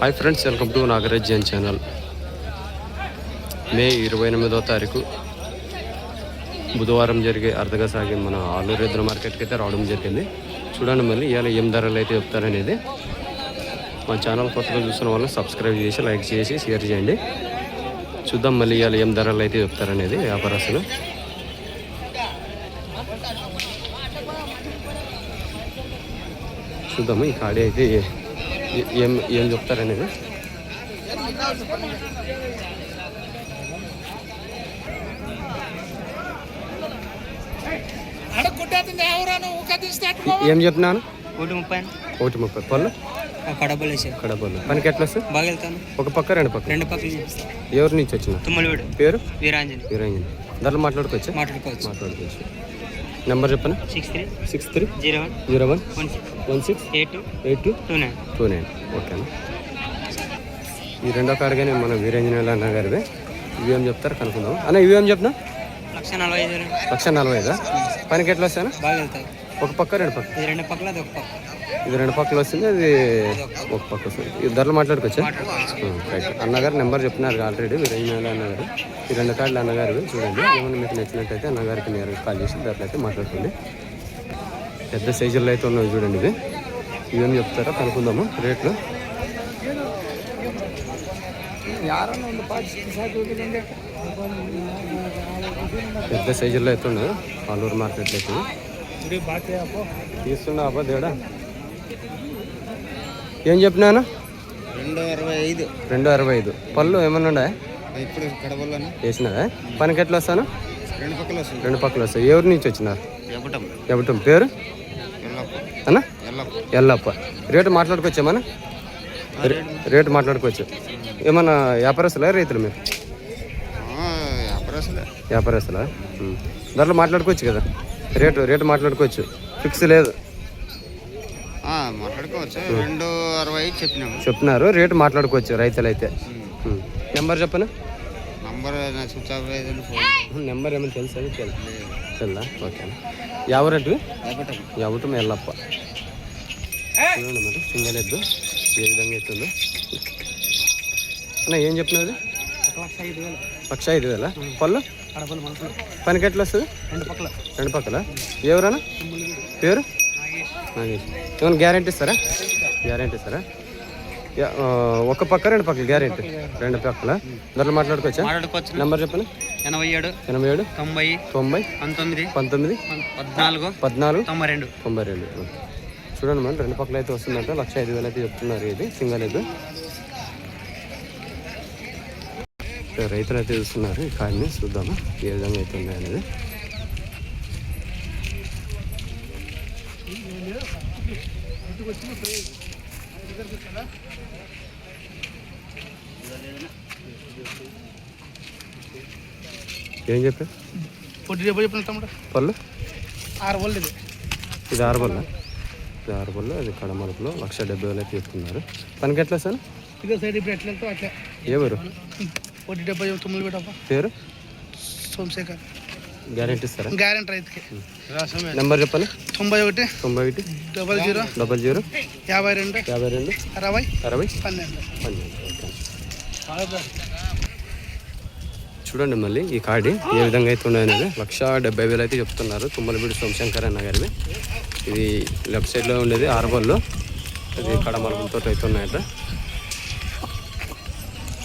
Hi friends welcome to Nagaraj Jain channel. May ఇరవై ఎనిమిదో తారీఖు బుధవారం జరిగే అర్ధగా సాగే మన ఆలూరు ఇద్దరు మార్కెట్కి అయితే రావడం జరిగింది. చూడండి మళ్ళీ ఇవాళ ఏం ధరలు అయితే చెప్తారనేది. మా ఛానల్ కొత్తగా చూస్తున్న వాళ్ళు సబ్స్క్రైబ్ చేసి లైక్ చేసి షేర్ చేయండి. చూద్దాం మళ్ళీ ఇవాళ ఏం ధరలు అయితే చెప్తారనేది వ్యాపారస్తులు. చూద్దాము ఈ కాడి అయితే ఏ- ఏ- చెప్తారనేది ఏం చెప్తున్నాను? ఒకటి ముప్పై ఒకటి ముప్పై. పళ్ళు? కడపలు వేసారు. పళ్ళు పనికి ఎట్లా వస్తుంది? బాగా వెళ్తాను. ఒక పక్క రెండు పక్క? రెండు పక్కలు ఎవరి నుంచి వచ్చిన తుమ్మలవాడు. పేరు? వీరాంజని. వీరంజన్. ధరలు మాట్లాడుకోవచ్చా? మాట్లాడుకోవచ్చు. మాట్లాడుకోవచ్చు. నెంబర్ చెప్పనా? Six three six three zero one zero one one six one six eight two eight two two nine two nine. ఓకేనా? ఈ రెండో కాడుగానే మన వీరంజనేయులు అన్న గారివే ఇవి చెప్తారు కనుక్కుందాం. అన్న ఇవి చెప్తున్నా లక్ష నలభై ఐదు. లక్ష నలభై ఐదా? పనికి ఎట్లా వస్తాను బాగా వెళ్తాయి. ఒక పక్క రెండు పక్క. ఇది రెండు పక్కల అది ఒక పక్క. ఇది రెండు పక్కలు వస్తుంది అది ఒక పక్క వస్తుంది. ఈ ధరలు మాట్లాడుకోవచ్చా? రైట్ అన్నగారు నెంబర్ చెప్తున్నారు ఆల్రెడీ వీరంజనేయులు అన్నగారు. ఈ రెండు కార్డులు అన్నగారు చూడండి. ఏమైనా మీకు నచ్చినట్టయితే అన్నగారికి నేరుగా కాల్ చేసి ధరలు అయితే మాట్లాడుకోండి. పెద్ద సైజుల్లో అయితే ఉన్నాయి చూడండి ఇవి. ఇవేం చెప్తారో? కనుక్కుందాము? రేట్లు? పెద్ద సైజుల్లో అయితే ఉన్నాయి ఆలూరు మార్కెట్లో అయితే. తీస్తున్నా అబ్బా. దేడా ఏం చెప్పినాను రెండు అరవై ఐదు. రెండు అరవై ఐదు. పళ్ళు ఏమన్నా ఉన్నాయా? ఇప్పుడు కడవల్లోనే. వేసినారా పనికి ఎట్లా వస్తాను? రెండు పక్కల రెండు పక్కలు వస్తాయి. ఎవరి నుంచి వచ్చినారు? ఎవటం పేరు? ఎల్లప్ప. అన్న? ఎల్లప్ప. ఎల్లప్ప. రేటు మాట్లాడుకోవచ్చామన్నా రేటు. మాట్లాడుకోవచ్చు. ఏమన్నా వ్యాపారస్తులా రైతులు మీరు? అసలే వ్యాపారస్తులా. ధరలు మాట్లాడుకోవచ్చు కదా. రేటు రేటు మాట్లాడుకోవచ్చు. ఫిక్స్ లేదు. మాట్లాడుకోవచ్చు. రెండు అరవై చెప్పినాము. చెప్తున్నారు రేటు మాట్లాడుకోవచ్చు రైతులు అయితే. నెంబర్ చెప్పను? నంబర్ నెంబర్ ఏమైనా తెలుసా తెలుసు? ఎవరట్టు ఎప్పటం ఎవటం ఎల్లప్ప. చూడండి సింగల్ ఎద్దు. ఏ విధంగా ఎత్తుందో. అన్న ఏం చెప్పినది ఒక లక్ష ఐదు వేలు. లక్ష ఐదు వేల? పళ్ళు? పనికి ఎట్లా వస్తుంది? రెండు పక్కల. రెండు పక్కల? ఎవరన్నా పేరు? నాగేష్. ఏమైనా గ్యారెంటీ ఇస్తారా? గ్యారెంటీ ఇస్తారా? ఒక పక్క రెండు పక్కల గ్యారెంటీ రెండు పక్కల? ధరలు మాట్లాడుకోవచ్చా? మాట్లాడుకోవచ్చు. నెంబర్ చెప్పండి. ఎనభై ఏడు ఎనభై ఏడు తొంభై తొంభై పంతొమ్మిది పంతొమ్మిది పద్నాలుగు పద్నాలుగు తొంభై రెండు. తొంభై రెండు. చూడండి మనం రెండు పక్కల అయితే వస్తుందంట. లక్ష ఐదు వేలు అయితే చెప్తున్నారు ఇది సింగల్ ఇది రైతులు అయితే చూస్తున్నారు. ఈ కాడిని చూద్దాము? ఏ విధంగా అయితే అనేది. ఏం చెప్పారు పళ్ళు? ఆరు వాళ్ళు ఇది. ఇది ఆరు బల్ల ఇది ఆరు బల్ల ఇది కడమలుపులో లక్ష డెబ్బై వేలు అయితే చెప్తున్నారు పనికి ఎట్లా సార్? ఇదే సైడ్ ఇప్పుడు ఎట్లా అట్లా. ఎవరు? పొట్టి డెబ్బై తొమ్మిది పెట్టప్ప పేరు? సోమశేఖర్. గ్యారెంటీ ఇస్తారా? గ్యారెంటీ రైతుకి. నెంబర్ చెప్పండి. తొంభై ఒకటి. తొంభై ఒకటి. Double zero. Double zero. యాభై రెండు. యాభై రెండు. అరవై. అరవై. పన్నెండు. పన్నెండు. చూడండి మళ్ళీ ఈ కాడి ఏ విధంగా అయితే ఉన్నాయనేది. లక్ష డెబ్బై వేలు అయితే చెప్తున్నారు. తుమ్మలపూడి సోమశంకర్ అన్న గారివి. ఇది లెఫ్ట్ సైడ్లో ఉండేది ఆరుబల్లో ఇది కడమలపులతో అయితే ఉన్నాయట.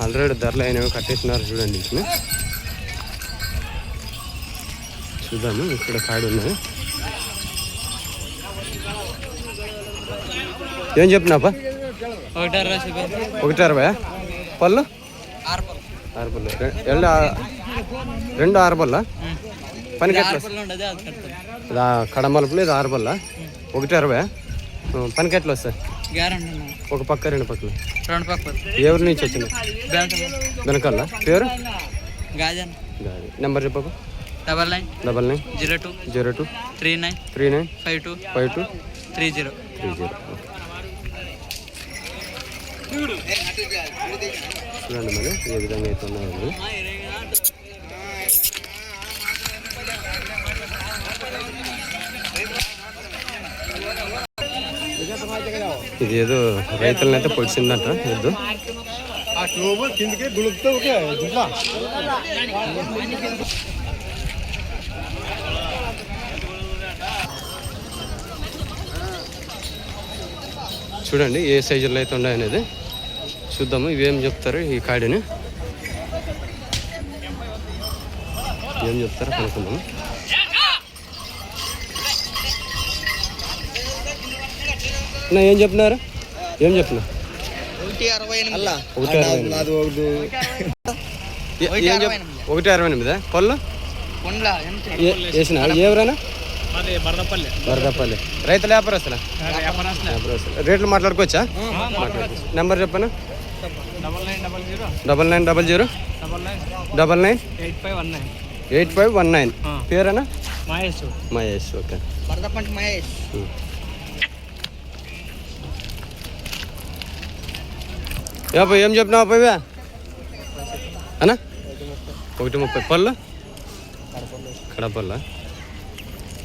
ఆల్రెడీ ధరలు అయినవి కట్టేసినారు చూడండి వీటిని చూద్దాము ఇక్కడ కాడి ఉన్నాయి. ఏం చెప్పినాపా ఒకటి అరవై పళ్ళు? ఆరు పళ్ళు. రెండు రెండు ఆరు పళ్ళ? పనికి ఎట్లా కడమలుపులు ఇది ఆరు పళ్ళ? ఒకటి అరవై పనికి ఎట్లా వస్తాయి? ఒక పక్క రెండు పక్కలు రెండు పక్కలు. ఎవరి నుంచి వచ్చింది? వెనకాల. పేరు? గాజన్. నెంబర్ చెప్పకు. Double nine. Double nine. Zero two. Zero two. Three nine. Three nine. Five two. Five two. Three zero. Three zero. చూడండి మరి ఏ విధంగా అయితే ఉన్నాయండి ఇది ఏదో రైతులను అయితే పొడిచిందంట ఎద్దు చూడండి ఏ సైజులో అయితే ఉన్నాయనేది. చూద్దాము ఇవేం చెప్తారు ఈ కాడిని ఏం చెప్తారో కనుక్కుందాము. నా ఏం చెప్తున్నారు? ఏం చెప్తున్నా? ఒకటి అరవై ఎనిమిది. ఒకటి అరవై ఎనిమిది. పళ్ళు? వేసిన? ఎవరైనా? వరదపల్లి రైతుల వ్యాపారస్తులా? వ్యాపారస్తులు. రేట్లు మాట్లాడుకోవచ్చా? మాట్లాడుకోవచ్చు. నెంబర్ చెప్పనా? Double nine double zero. Double nine eight five one nine. Eight five one nine. పేరేనా? Mahesh. Mahesh okay. Mahesh. యాభై ఏం చెప్పినావు పోయివా అన్నా? ఒకటి ముప్పై పళ్ళు? కడపల్ల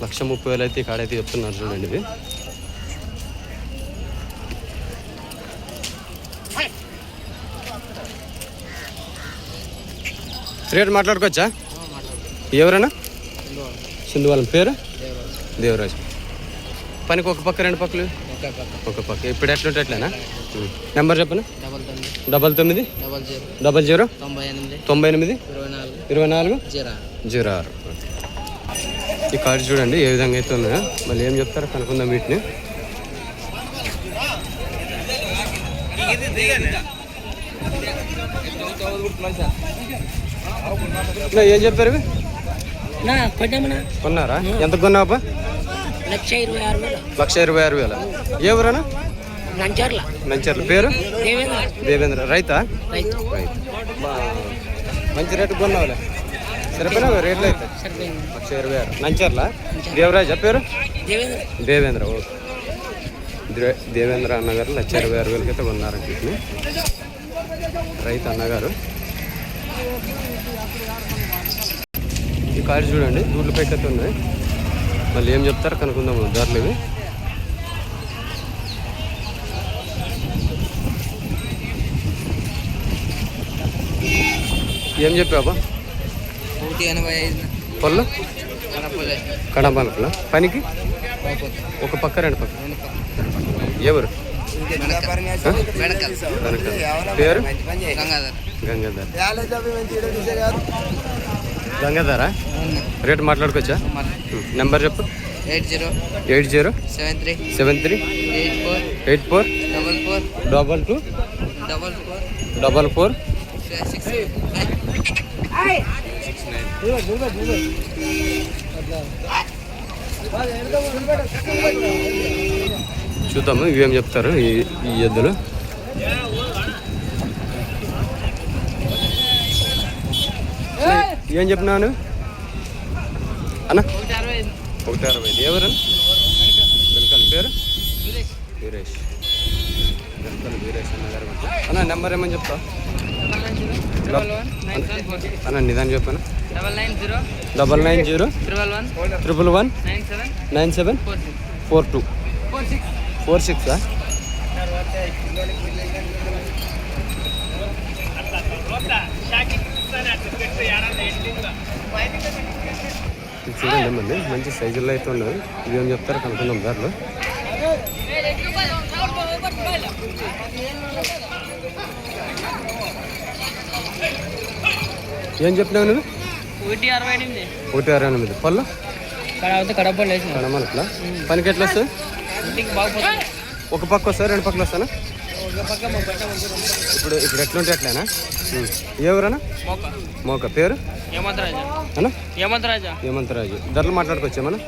లక్ష ముప్పై వేలు అయితే కాడైతే చెప్తున్నారు చూడండి ఇది రేట్ మాట్లాడుకోవచ్చా? ఎవరైనా సింధు వాళ్ళ పేరు? దేవరాజ్. పనికి ఒక పక్క రెండు పక్కలు? ఒక పక్క. ఇప్పుడు ఎట్లుంటే ఎట్లేనా నెంబర్ చెప్పను? డబల్ తొమ్మిది. Double zero. తొంభై ఎనిమిది. ఇరవై నాలుగు. ఇరవై నాలుగు? జీరో జీరో ఆరు. ఈ కార్డు చూడండి ఏ విధంగా అయితే ఉన్నాయో మళ్ళీ ఏం చెప్తారో కనుక్కుందాం వీటిని. ఏం చెప్పారు కొన్నారా? ఎంత కొన్నావా లక్ష ఇరవై ఆరు వేలు. లక్ష ఇరవై ఆరు వేల. ఏ ఊరనా నంచర్ల. నంచర్ల. పేరు? దేవేంద్ర. దేవేంద్ర. రైతా? రైతు. రైతు. బా- మంచి రేటు కొన్నావులే సరిపోయినా రేట్లు అయితే? లక్ష ఇరవై ఆరు. నంచర్ల? దేవరాజ? పేరు? దేవేంద్ర. దేవేంద్ర. ఓకే దేవేంద్ర అన్నగారు లక్ష ఇరవై ఆరు వేలకి అయితే కొన్నారు వీటిని రైతు అన్నగారు. ఈ కారు చూడండి. దూడ్లు పెట్టయితే ఉన్నాయి మళ్ళీ ఏం చెప్తారో? కనుక్కుందాము ధరలు ఇవి. ఏం చెప్పావా ఒకటి ఎనభై ఐదు. పళ్ళు? కడపలే. పనికి? ఒక పక్క రెండు పక్క. ఎవరు. పేరు? గంగాధర్. గంగాధర్. గంగాధరా? రేట్ మాట్లాడుకోవచ్చా? నెంబర్ చెప్పు. Eight zero eight zero seven three seven three eight four eight four double four double two double four double four six చూద్దాము ఇవేం చెప్తారు ఈ ఈ ఎద్దులు. ఏం చెప్పినావు నువ్వు? అన్న? ఒకటి అరవై ఐదు. ఎవరు? వెనకాల పేరు? వీరేష్. వెనకాల వీరేష్ అన్న గారు. అన్న నెంబర్ ఏమని చెప్తా? అన్న నిదాన్ని చెప్పాను? Double nine zero double nine zero triple one nine seven four two. Four six. Four సిక్సా? ఇది చూడండి మళ్ళీ మంచి సైజుల్లో అయితే ఉన్నాయి ఇవి ఏం చెప్తారో కనుక్కుందాం ధరలు ఏం చెప్పినావు నువ్వు? ఒకటి అరవై ఎనిమిది. ఒకటి అరవై ఎనిమిది. పళ్ళు? పనికి ఎట్లా వస్తుంది ఒక పక్క వస్తా రెండు పక్కలు వస్తానా ఇప్పుడు ఇప్పుడు ఎట్లుంటే ఎట్లేనా ఎవరన్నా మోక. పేరు? అన్నా? ఏమంతరాజా ఏమంతరాజు ధరలు మాట్లాడుకోవచ్చా మనం?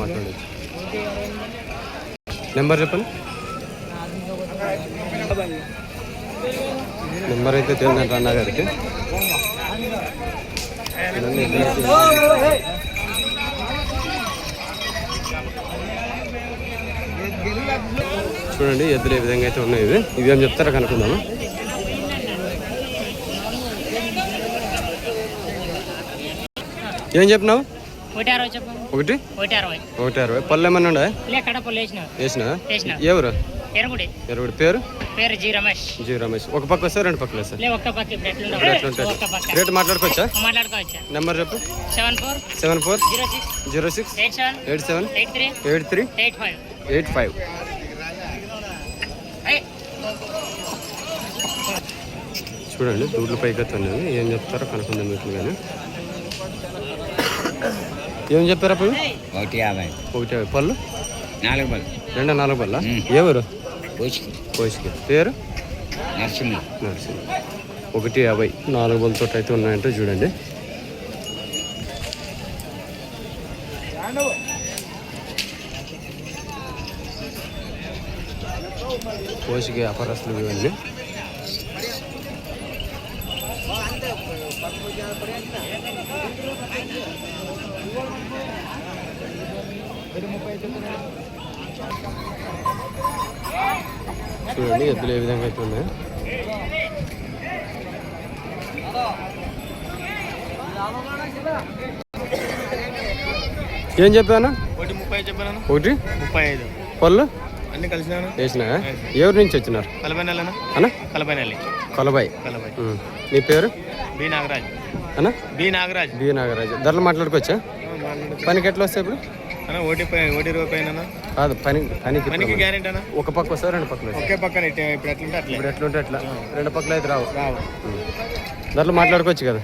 మాట్లాడచ్చు. నెంబర్ చెప్పండి. నెంబర్ అయితే తెలియదంట అన్న గారికి ఇవన్నీ ఇద్దరికి. చూడండి ఎద్దులు ఏ విధంగా అయితే ఉన్నాయి ఇవి. ఇవి ఏం చెప్తారో కనుక్కుందాము? ఏం చెప్పినావు? ఒకటి అరవై ఒకటి? ఒకటి అరవై ఒకటి అరవై పళ్ళు ఏమన్నా ఉండే వేసిన. వేసిన. ఎవరు ఎరుగుడి పేరు? పేరు జి రమేష్. జీ రమేష్. ఒక పక్క వస్తే రెండు పక్కలు ఒక్క పక్క ఎట్లుంటాయి? ఒక్క పక్క. రేటు మాట్లాడుకోవచ్చా? మాట్లాడుకోవచ్చా? నెంబర్ చెప్పు. Seven four seven four zero six zero six eight seven eight seven eight three eight three eight five. Eight five. చూడండి దూడ్లు పైకి ఉన్నాయి ఏం చెప్తారో కనుక్కుందాం మీకు కానీ. ఏం చెప్పారు అప్పుడు? ఒకటి యాభై. ఒకటి యాభై. పళ్ళు? నాలుగు పళ్ళు. రెండు నాలుగు పళ్ళ. ఎవరు? కోసికి పేరు? నరసింహ. నరసింహ. ఒకటి యాభై. నాలుగు బొలతో అయితే ఉన్నాయంటే చూడండి. కోసికి వ్యాపారస్తులు ఇవన్నీ చూడండి ఎద్దులు ఏ విధంగా అయితే ఉన్నాయి. ఏం చెప్పాను ఒకటి ముప్పై చెప్పాను ఒకటి? ముప్పై ఐదు. పళ్ళు? అన్ని కలిసినాను వేసినా ఎవరి నుంచి వచ్చినారు? కలపై నెలనా అన్న. కొలబాయ్ ఉమ్. నీ పేరు? బి నాగరాజ్. అన్న? బి నాగరాజ్. బి నాగరాజు. ధరలు మాట్లాడుకోవచ్చా? పనికి ఎట్లా వస్తాయి ఇప్పుడు? ఒకటి ఇరవై పైన కాదు పని పనికి ఇప్పుడు గ్యారెంటీ అన్న? ఒక పక్క వస్తాయి రెండు పక్కలు ఒకే పక్కన ఇప్పుడు ఎట్లుంటే అట్లే. ఇప్పుడు ఎట్లుంటే ఎట్లా రెండు పక్కలు అయితే రావు. రావు. ధరలు మాట్లాడుకోవచ్చు కదా.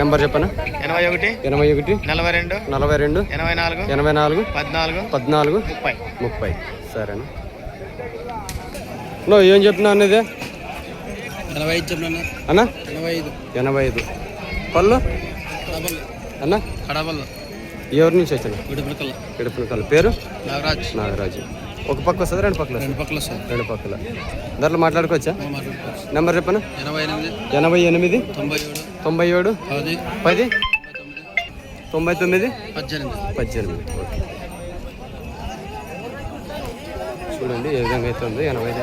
నెంబర్ చెప్పనా? ఎనభై ఒకటి ఎనభై ఒకటి నలభై రెండు నలభై రెండు ఎనభై నాలుగు ఎనభై నాలుగు పద్నాలుగు పద్నాలుగు ముప్పై. ముప్పై. సరేనా? నువ్వు ఏం చెప్తున్నావు అనేది ఎనభై ఐదు చెప్పిన? అన్న? ఎనభై ఐదు. ఎనభై ఐదు. పళ్ళు? అన్న? కడపల్ల. ఎవరి నుంచి వచ్చిన ఇడుపునకల్ పేరు? నాగరాజ్. నాగరాజు. ఒక పక్క వస్తుంది రెండు పక్కల? రెండు పక్కల రెండు పక్కల. ధరలు మాట్లాడుకోవచ్చా? నెంబర్ చెప్పను? ఎనభై ఎనిమిది. తొంభై ఏడు. పది. తొంభై తొమ్మిది. పద్దెనిమిది. ఓకే. చూడండి ఏ విధంగా అయితే ఉంది ఎనభై అయితే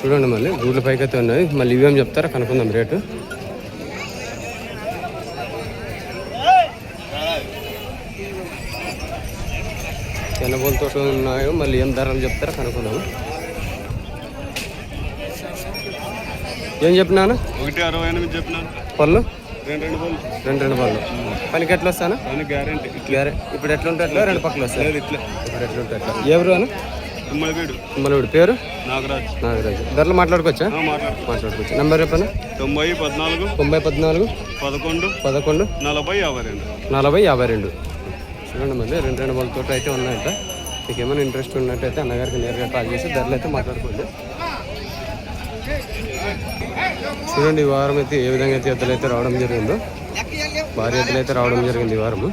చూడండి మళ్ళీ గూడ్ల పైకి అయితే ఉన్నాయి. మళ్ళీ ఇవేం చెప్తారా కనుక్కుందాం రేటు. ఎనబోలతో ఉన్నాయో మళ్ళీ ఏం ధరలు చెప్తారా కనుక్కుందాము ఏం చెప్పినాను ఒకటి అరవై ఎనిమిది చెప్పినాను పళ్ళు? రెండు రెండు పళ్ళు. రెండు రెండు పళ్ళు. పనికి ఎట్లా వస్తాను గ్యారెంటీ గ్యారె ఇప్పుడు ఎట్లా రెండు పక్కలు వస్తాయి. ఇట్లా. ఇప్పుడు ఎట్లా ఎవరు అని తుమ్మలపేడు మనోడి పేరు? నాగరాజ్. నాగరాజు. ధరలు మాట్లాడుకోవచ్చా? మాట్లాడు మాట్లాడుకోవచ్చు? నెంబర్ చెప్పనా? తొంభై పద్నాలుగు. తొంభై పద్నాలుగు. పదకొండు. పదకొండు. నలభై యాభై రెండు. నలభై యాభై రెండు. చూడండి మళ్ళీ రెండు రెండు వాళ్ళ తోట అయితే ఉన్నాయంట. మీకు ఏమైనా ఇంట్రెస్ట్ ఉన్నట్టయితే అన్నగారికి నేరుగా కాల్ చేసి ధరలు అయితే మాట్లాడుకోండి. చూడండి ఈ వారం అయితే ఏ విధంగా అయితే ఎద్దులు అయితే రావడం జరిగిందో. భారీ ఎద్దులు అయితే రావడం జరిగింది ఈ వారము.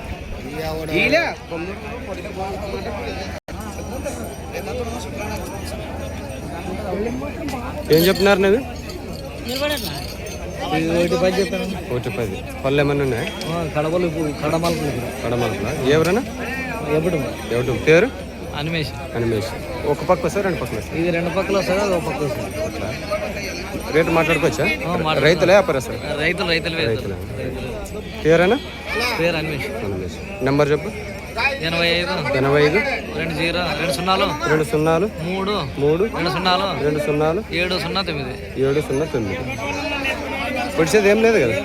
ఏం చెప్తున్నారు నేను ఒకటి పది చెప్పాను ఒకటి పది. పళ్ళు ఏమన్నా ఉన్నాయా? కడపలు కడమలకు కడమలకులా? ఎవరన్నా? ఎప్పుడు ఎవరు పేరు? అనిమేష్. అనిమేష్. ఒక పక్క వస్తారు రెండు పక్కలు వస్తారు? ఇది రెండు పక్కలు వస్తుంది అది ఒక పక్క వస్తుంది రేటు మాట్లాడుకోవచ్చా? రైతులే వ్యాపారస్తారు రైతులు రైతులు రైతులే. పేరేనా పేరు అనిమేష్. అనిమేష్. నెంబర్ చెప్పు. ఎనభై ఐదు. ఎనభై ఐదు. రెండు జీరో. రెండు సున్నాలు. రెండు సున్నాలు. మూడు. మూడు. రెండు సున్నాలు. రెండు సున్నాలు. ఏడు సున్నా తొమ్మిది. ఏడు సున్నా తొమ్మిది. పొడిచేది ఏం లేదు కదా?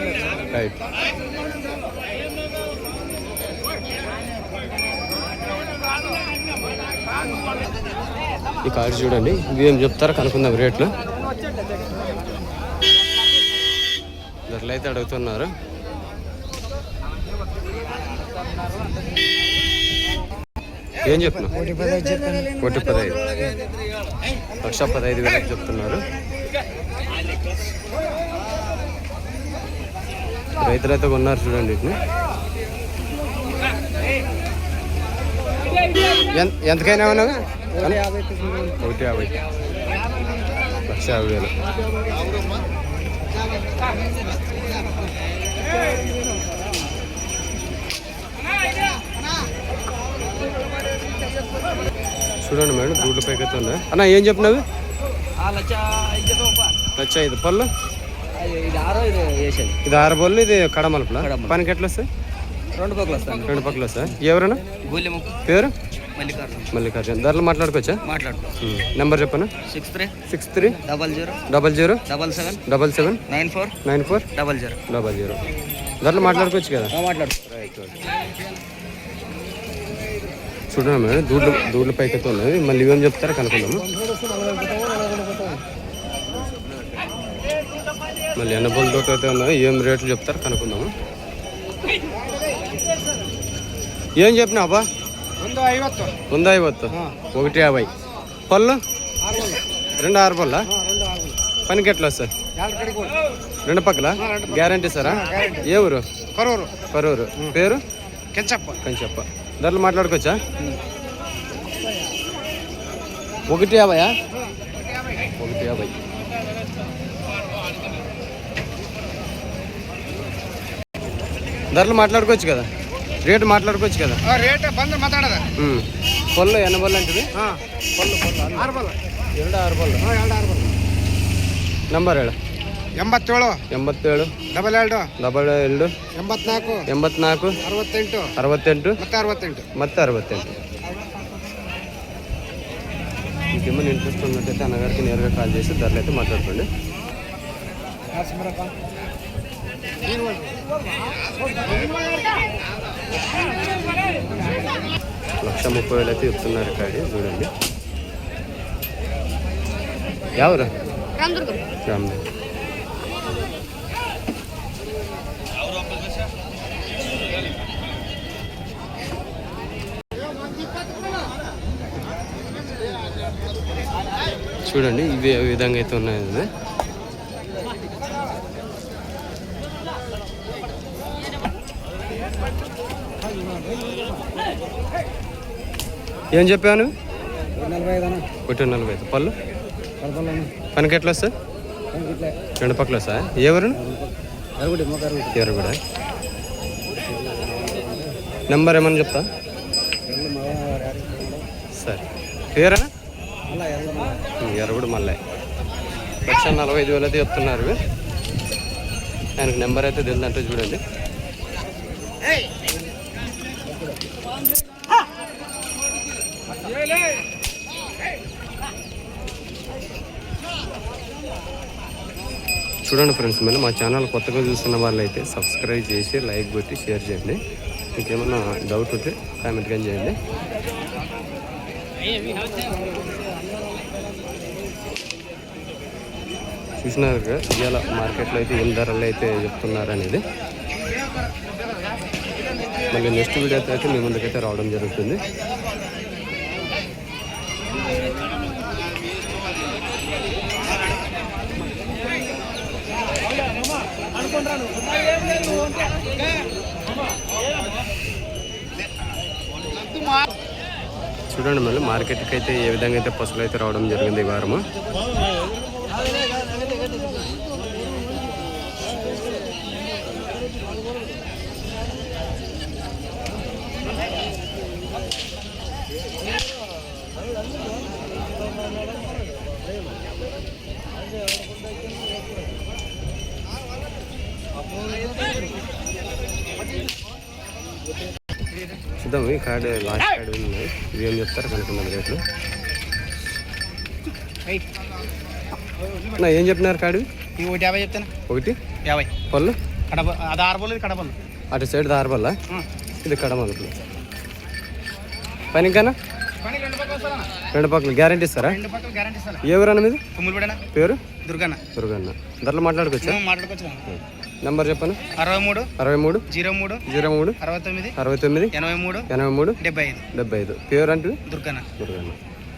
రైట్ ఈ కార్డు చూడండి. ఇవి ఏం చెప్తారో కనుక్కుందాం రేట్లు. ధరలు అయితే అడుగుతున్నారు. ఏం చెప్తున్నావు కోటి పదహైదు. లక్ష పదహైదు వేలకు చెప్తున్నారు. రైతులైతే కొన్నారు చూడండి వీటిని. ఎంతకైనా ఉన్నావా ఒకటి యాభై. లక్ష యాభై వేలు. చూడండి మేడం దూడ్ల పైకి అయితే ఉన్నాయి అన్న ఏం చెప్పినవి? లక్ష ఐదు పళ్ళు. ఇది ఆరో ఇది వేసేది ఇది ఆరు బొల్లు ఇది కడమలుపులా పనికి ఎట్లా వస్తాయి? రెండు పక్కలు వస్తాను రెండు పక్కల గోల్యం ముక్కు పేరు? మల్లికార్జున. మల్లికార్జున. ధరలు మాట్లాడుకోవచ్చా? మాట్లాడుకో. ఉమ్. నెంబర్ చెప్పనా? Six three. Six three. Double zero. Double zero. Double seven. Double seven. Nine four. Nine four. Double zero. Double zero. ధరలు మాట్లాడుకోవచ్చు కదా? మాట్లాడు. చూడండి మేడం దూడ్లు దూడ్ల పైకి అయితే ఉన్నది మళ్ళీ ఇవేం చెప్తారో కనుక్కుందాము. మళ్ళీ ఎన్నబుల్ తోట అయితే ఉన్నాయి ఏం రేట్లు చెప్తారు కనుక్కుందాము? ఏం చెప్పినా అబ్బా? వంద ఐవత్తు. ఒకటి యాభై. పళ్ళు? రెండు ఆరు పళ్ళ? పనికి ఎట్లా సార్ రెండు పక్కల? గ్యారంటీ సారా ఏ ఊరు? కరూరు. కరూరు. పేరు? కంచప్ప. కంచప్ప. ధరలు మాట్లాడుకోవచ్చా? ఒకటి యాభై. ఒకటి యాభై. ధరలు మాట్లాడుకోవచ్చు కదా రేటు మాట్లాడుకోవచ్చు కదా ರೇಟ್ ಬಂದು ಮಾತಾಡದ ఉమ్. పళ్ళు ఎన్న పళ్ళు అంటే ಹಾಂ ಆರು ಬಲ್ಲ ಎರಡು ಆರು పళ్ళు ಹಾಂ ಎರಡು ಆರು ಬಲ್ಲ ನಂಬರ್ ಹೇಳು ಎಂಬತ್ತೇಳು ಎಂಬತ್ತೇಳು ಡಬಲ್ ಎರಡು ಡಬಲ್ ಎರಡು ಎಂಬತ್ನಾಲ್ಕು ಎಂಬತ್ನಾಲ್ಕು ಅರವತ್ತೆಂಟು ಅರವತ್ತೆಂಟು ಮತ್ತೆ ಅರವತ್ತೆಂಟು ಮತ್ತೆ అరవత్తెంటు ఇంకేమైనా ఇంట్రెస్ట్ ఉన్నట్టయితే అన్నగారికి నేరుగా కాల్ చేసి ధరలు అయితే మాట్లాడుకోండి లక్ష ముప్పై వేలు అయితే చెప్తున్నారు కాడి చూడండి. ఎవరు రామదుర్గం చూడండి ఇవి విధంగా అయితే ఉన్నాయి ఏం చెప్పాను? ఒకటి నలభై ఐదు. పళ్ళు? పనికి ఎట్లా సార్ రెండు పక్కల సార్ ఎవరు ఎవరు కూడా నెంబర్ ఏమని చెప్తా? సరే. పేరా ఎరుగుడు మళ్ళీ లక్ష నలభై ఐదు వేలు అయితే చెప్తున్నారు. ఆయనకు నెంబర్ అయితే తెలియదంటే చూడండి. చూడండి ఫ్రెండ్స్ మళ్ళీ మా ఛానల్ కొత్తగా చూస్తున్న వాళ్ళైతే అయితే సబ్స్క్రైబ్ చేసి లైక్ కొట్టి షేర్ చేయండి. ఇంకేమన్నా డౌట్ ఉంటే కామెంట్ కానీ చేయండి. చూసినారు కదా ఇవాళ మార్కెట్లో అయితే ఏం ధరలు అయితే చెప్తున్నారు అనేది. మళ్ళీ నెక్స్ట్ వీడియో అయితే మీ ముందుకైతే రావడం జరుగుతుంది. చూడండి మళ్ళీ మార్కెట్కి అయితే ఏ విధంగా అయితే పసులు అయితే రావడం జరిగింది ఈ వారము. చూద్దాం ఈ కార్డు లాస్ట్ కార్డు ఉన్నాయి ఇవి ఏం చెప్తారు కనుక్కుందాం రేట్లు. నా ఏం చెప్పినారు కార్డు ఒకటి యాభై చెప్తాను. ఒకటి? యాభై. పళ్ళు? కడప అది ఆరు బళ్ళు ఇది కడపలు అటు సైడ్ దారబల్ల ఇది కడమలుపులు పని వస్తారా? రెండు పక్కలు. గ్యారంటీ ఇస్తారా? ఏ ఊరన్న మీది? పేరు? దుర్గన్న. దుర్గన్న. ధరలు మాట్లాడుకోవచ్చా? మాట్లాడుకోవచ్చు నెంబర్ చెప్పను? అరవై మూడు అరవై మూడు జీరో మూడు జీరో మూడు అరవై తొమ్మిది అరవై తొమ్మిది ఎనభై మూడు ఎనభై మూడు డెబ్బై ఐదు. డెబ్బై ఐదు. పేరు అంటే దుర్గన్న. దుర్గన్న.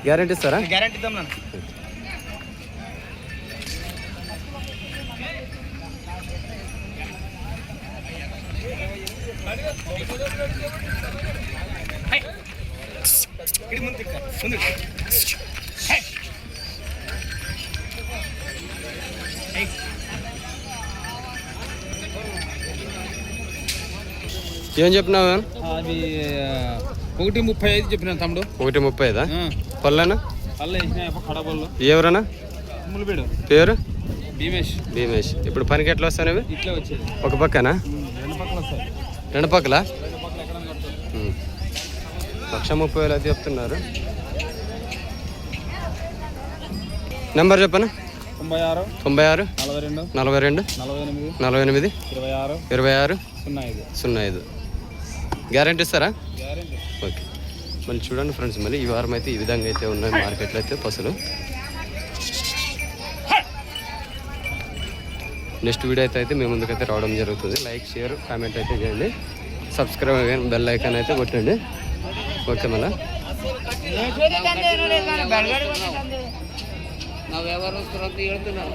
గ్యారంటీ ఇస్తారా? గ్యారంటీ ఇద్దాం నన్ను. ఇడి ముందు ముందు ఏం చెప్పినావు? అవి ఒకటి ముప్పై ఐదు చెప్పిన తమ్ముడు. ఒకటి ముప్పై ఐదా? పళ్ళనా ఎవరన్నా? పేరు? భీమేష్. భీమేష్. ఇప్పుడు పనికి ఎట్లా వస్తాను ఇట్లా వచ్చేది. ఒక పక్కనా? రెండు పక్కల లక్ష ముప్పై వేలు అయితే చెప్తున్నారు. నెంబర్ చెప్పనా? తొంభై ఆరు తొంభై ఆరు నలభై రెండు నలభై రెండు నలభై ఎనిమిది నలభై ఎనిమిది ఇరవై ఆరు ఇరవై ఆరు సున్నా ఐదు. సున్నా ఐదు. గ్యారంటీ ఇస్తారా గ్యారెంటీ ఓకే మళ్ళీ చూడండి ఫ్రెండ్స్ మళ్ళీ ఈ వారం అయితే ఈ విధంగా అయితే ఉన్నాయి మార్కెట్లో అయితే పసులు నెక్స్ట్ వీడియో అయితే అయితే మీ ముందుకైతే రావడం జరుగుతుంది లైక్ షేర్ కామెంట్ అయితే చేయండి సబ్స్క్రైబ్ కానీ బెల్ ఐకాన్ అయితే కొట్టండి ఓకే మళ్ళీ ನಾವು ವ್ಯವಹಾರಸ್ಥರು ಅಂತ ಹೇಳ್ತೀವಿ ನಾವು